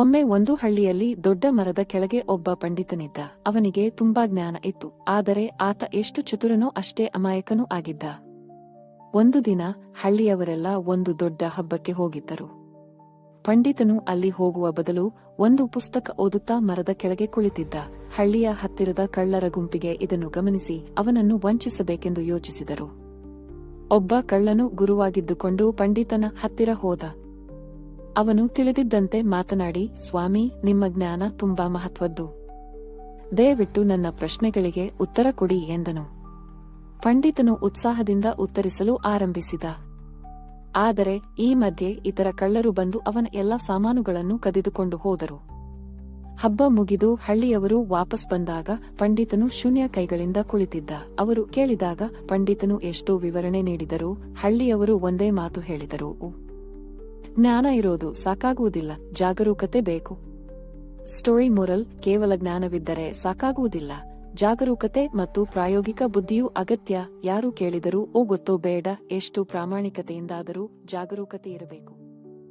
ಒಮ್ಮೆ ಒಂದು ಹಳ್ಳಿಯಲ್ಲಿ ದೊಡ್ಡ ಮರದ ಕೆಳಗೆ ಒಬ್ಬ ಪಂಡಿತನಿದ್ದ. ಅವನಿಗೆ ತುಂಬಾ ಜ್ಞಾನ ಇತ್ತು, ಆದರೆ ಆತ ಎಷ್ಟು ಚತುರನೋ ಅಷ್ಟೇ ಅಮಾಯಕನೂ ಆಗಿದ್ದ. ಒಂದು ದಿನ ಹಳ್ಳಿಯವರೆಲ್ಲ ಒಂದು ದೊಡ್ಡ ಹಬ್ಬಕ್ಕೆ ಹೋಗಿದ್ದರು. ಪಂಡಿತನು ಅಲ್ಲಿ ಹೋಗುವ ಬದಲು ಒಂದು ಪುಸ್ತಕ ಓದುತ್ತಾ ಮರದ ಕೆಳಗೆ ಕುಳಿತಿದ್ದ. ಹಳ್ಳಿಯ ಹತ್ತಿರದ ಕಳ್ಳರ ಗುಂಪಿಗೆ ಇದನ್ನು ಗಮನಿಸಿ ಅವನನ್ನು ವಂಚಿಸಬೇಕೆಂದು ಯೋಚಿಸಿದರು. ಒಬ್ಬ ಕಳ್ಳನು ಗುರುವಾಗಿದ್ದುಕೊಂಡು ಪಂಡಿತನ ಹತ್ತಿರ ಹೋದ. ಅವನು ತಿಳಿದಿದ್ದಂತೆ ಮಾತನಾಡಿ, ಸ್ವಾಮಿ, ನಿಮ್ಮ ಜ್ಞಾನ ತುಂಬಾ ಮಹತ್ವದ್ದು. ದಯವಿಟ್ಟು ನನ್ನ ಪ್ರಶ್ನೆಗಳಿಗೆ ಉತ್ತರ ಕೊಡಿ, ಎಂದನು. ಪಂಡಿತನು ಉತ್ಸಾಹದಿಂದ ಉತ್ತರಿಸಲು ಆರಂಭಿಸಿದ. ಆದರೆ, ಈ ಮಧ್ಯೆ ಇತರ ಕಳ್ಳರು ಬಂದು ಅವನ ಎಲ್ಲ ಸಾಮಾನುಗಳನ್ನು ಕದಿದುಕೊಂಡು ಹೋದರು. ಹಬ್ಬ ಮುಗಿದು ಹಳ್ಳಿಯವರು ವಾಪಸ್ ಬಂದಾಗ ಪಂಡಿತನು ಶೂನ್ಯ ಕೈಗಳಿಂದ ಕುಳಿತಿದ್ದ. ಅವರು ಕೇಳಿದಾಗ ಪಂಡಿತನು ಎಷ್ಟೋ ವಿವರಣೆ ನೀಡಿದರೂ ಹಳ್ಳಿಯವರು ಒಂದೇ ಮಾತು ಹೇಳಿದರು ಜ್ಞಾನ ಇರೋದು ಸಾಕಾಗುವುದಿಲ್ಲ, ಜಾಗರೂಕತೆ ಬೇಕು. ಸ್ಟೋರಿ ಮೊರಲ್, ಕೇವಲ ಜ್ಞಾನವಿದ್ದರೆ ಸಾಕಾಗುವುದಿಲ್ಲ. ಜಾಗರೂಕತೆ ಮತ್ತು ಪ್ರಾಯೋಗಿಕ ಬುದ್ಧಿಯೂ ಅಗತ್ಯ, ಯಾರು ಕೇಳಿದರೂ, ಓ ಗೊತ್ತೋ ಬೇಡ, ಎಷ್ಟು ಪ್ರಾಮಾಣಿಕತೆಯಿಂದಾದರೂ ಜಾಗರೂಕತೆ ಇರಬೇಕು.